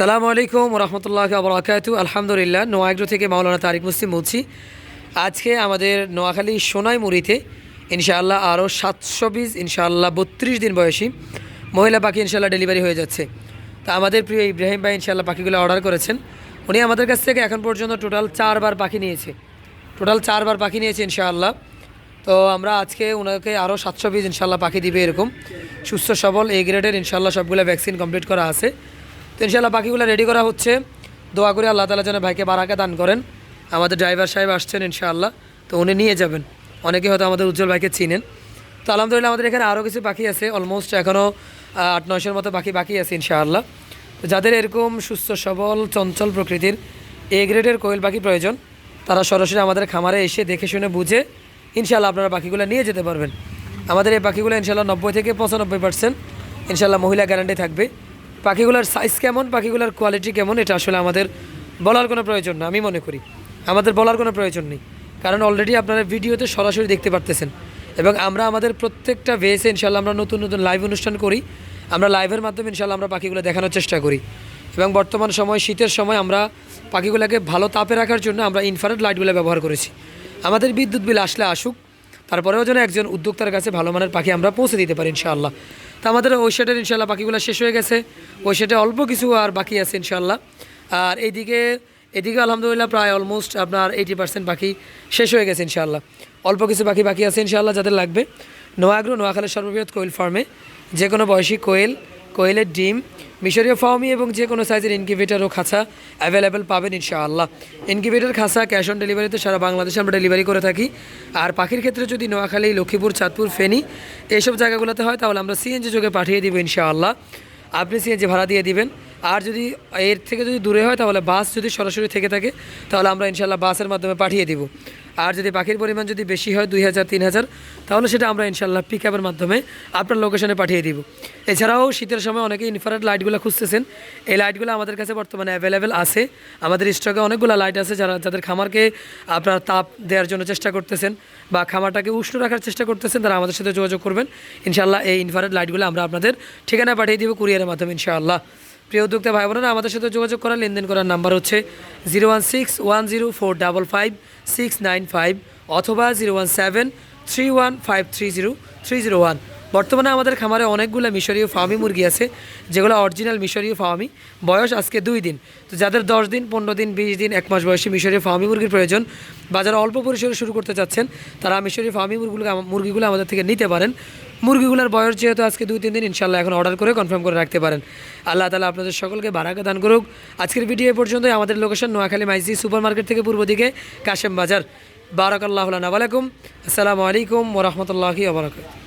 সালামু আলাইকুম রহমতুল্লাহ আবরাকাতু আলহামদুলিল্লাহ নোয়াগ্রো থেকে মাওলানা তারিক মুসলিম বলছি। আজকে আমাদের নোয়াখালী সোনাই মুড়িতে ইনশাআল্লাহ আরও সাতশো পিস, ইনশাআল্লাহ বত্রিশ দিন বয়সী মহিলা পাখি ইনশাআল্লাহ ডেলিভারি হয়ে যাচ্ছে। তা আমাদের প্রিয় ইব্রাহিম ভাই ইনশাআল্লাহ পাখিগুলো অর্ডার করেছেন। উনি আমাদের কাছ থেকে এখন পর্যন্ত টোটাল চারবার পাখি নিয়েছে। টোটাল চারবার পাখি নিয়েছে ইনশাআল্লাহ। তো আমরা আজকে ওনাকে আরও সাতশো পিস ইনশাল্লাহ পাখি দিবে এরকম। সুস্থ, সবল এ গ্রেডের ইনশাল্লাহ সবগুলো ভ্যাকসিন কমপ্লিট করা আছে। তো ইনশাল্লাহ পাখিগুলো রেডি করা হচ্ছে। দোয়া করে আল্লাহ তালা যেন ভাইকে বারাকা দান করেন। আমাদের ড্রাইভার সাহেব আসছেন ইনশাআল্লাহ, তো উনি নিয়ে যাবেন। অনেকে হয়তো আমাদের উজ্জ্বল ভাইকে চিনেন। তো আলহামদুলিল্লাহ আমাদের এখানে আরও কিছু পাখি আছে অলমোস্ট এখনও আট, নয়শোর মতো পাখি বাকি আছে ইনশাআল্লাহ। তো যাদের এরকম সুস্থ, সবল, চঞ্চল প্রকৃতির এ গ্রেডের কোয়েল পাখি প্রয়োজন, তারা সরাসরি আমাদের খামারে এসে দেখে শুনে বুঝে ইনশাল্লাহ আপনারা পাখিগুলো নিয়ে যেতে পারবেন। আমাদের এই পাখিগুলো ইনশাল্লাহ নব্বই থেকে পঁচানব্বই পার্সেন্ট ইনশাল্লাহ মহিলা গ্যারান্টি থাকবে। পাখিগুলোর সাইজ কেমন, পাখিগুলোর কোয়ালিটি কেমন, এটা আসলে আমাদের বলার কোনো প্রয়োজন না, আমি মনে করি। আমাদের বলার কোনো প্রয়োজন নেই। কারণ অলরেডি আপনারা ভিডিওতে সরাসরি দেখতে পারতেছেন। এবং আমরা আমাদের প্রত্যেকটা ভেসে ইনশাল্লাহ আমরা নতুন নতুন লাইভ অনুষ্ঠান করি। আমরা লাইভের মাধ্যমে ইনশাল্লাহ আমরা পাখিগুলো দেখানোর চেষ্টা করি। এবং বর্তমান সময়, শীতের সময় আমরা পাখিগুলোকে ভালো তাপে রাখার জন্য আমরা ইনফ্রারেড লাইটগুলো ব্যবহার করেছি। আমাদের বিদ্যুৎ বিল আসলে আসুক তারপরেও যেন একজন উদ্যোক্তার কাছে ভালো মানের পাখি আমরা পৌঁছে দিতে পারি ইনশাআল্লাহ। তা আমাদের ওই সেটের ইনশাল্লাহ পাখিগুলো শেষ হয়ে গেছে। ওই সেটে অল্প কিছু আর বাকি আছে ইনশাআল্লাহ। আর এইদিকে, এদিকে আলহামদুলিল্লাহ প্রায় অলমোস্ট আপনার এইটি পার্সেন্ট পাখি শেষ হয়ে গেছে ইনশাআল্লাহ। অল্প কিছু পাখি বাকি আছে ইনশাআল্লাহ যাদের লাগবে। নোয়াগ্রো, নোয়াখালের সর্ববৃহৎ কোয়েল ফার্মে। যে কোনো বয়সী কোয়েল কোয়েলের ডিম, মিশরীয় ফার্মি এবং যে কোনো সাইজের ইনকিউবেটার ও খাঁচা অ্যাভেলেবেল পাবেন ইনশাআল্লাহ। ইনকিউবেটার খাঁচা ক্যাশ অন ডেলিভারিতে সারা বাংলাদেশে আমরা ডেলিভারি করে থাকি। আর পাখির ক্ষেত্রে যদি নোয়াখালী, লক্ষ্মীপুর, চাঁদপুর, ফেনী এসব জায়গাগুলোতে হয়, তাহলে আমরা সিএনজি যোগে পাঠিয়ে দিব ইনশাআল্লাহ। আপনি সিএনজি ভাড়া দিয়ে দিবেন। আর যদি এর থেকে যদি দূরে হয়, তাহলে বাস যদি সরাসরি থেকে থাকে, তাহলে আমরা ইনশাল্লাহ বাসের মাধ্যমে পাঠিয়ে দিব। আর যদি পাখির পরিমাণ যদি বেশি হয়, দুই হাজার, তিন হাজার, তাহলে সেটা আমরা ইনশাল্লাহ পিক আপের মাধ্যমে আপনার লোকেশনে পাঠিয়ে দিব। এছাড়াও শীতের সময় অনেকে ইনফ্রারেড লাইটগুলো খুঁজতেছেন। এই লাইটগুলো আমাদের কাছে বর্তমানে অ্যাভেলেবেল আছে। আমাদের স্টকে অনেকগুলো লাইট আছে যারা, যাদের খামারকে আপনার তাপ দেওয়ার জন্য চেষ্টা করতেছেন বা খামারটাকে উষ্ণ রাখার চেষ্টা করতেছেন, তারা আমাদের সাথে যোগাযোগ করবেন। ইনশাল্লাহ এই ইনফ্রারেড লাইটগুলো আমরা আপনাদের ঠিকানা পাঠিয়ে দিব কুরিয়ারের মাধ্যমে ইনশাআল্লাহ। প্রিয় উদ্যোক্তা ভাই বোনেরা আমাদের সাথে যোগাযোগ করার লেনদেন করার নাম্বার হচ্ছে zero one six one zero four double five, six nine five অথবা zero one seven three one five three zero three zero one. বর্তমানে আমাদের খামারে অনেকগুলো মিশরীয় ফার্মি মুরগি আছে, যেগুলো অরিজিনাল মিশরীয় ফার্মি। বয়স আজকে দুই দিন। তো যাদের দশ দিন, পনেরো দিন, বিশ দিন, এক মাস বয়সী মিশরীয় ফার্মি মুরগির প্রয়োজন, বাজারে অল্প পরিসরে শুরু করতে চাচ্ছেন, তারা মিশরীয় ফার্মি মুরগিগুলো মুরগিগুলো আমাদের থেকে নিতে পারেন। মুরগিগুলোর বয়স যেহেতু আজকে দুই, তিন দিন ইনশাল্লাহ এখন অর্ডার করে কনফার্ম করে রাখতে পারেন। আল্লাহ তালা আপনাদের সকলকে বারাকা দান করুক। আজকের ভিডিও পর্যন্ত আমাদের location Noakhali Maijdi super market থেকে পূর্ব দিকে, কাশেম বাজার। বারাকাল্লাহ আলাইকুম আসসালামু আলাইকুম ওরহমতুল্লাহি আবরাকাত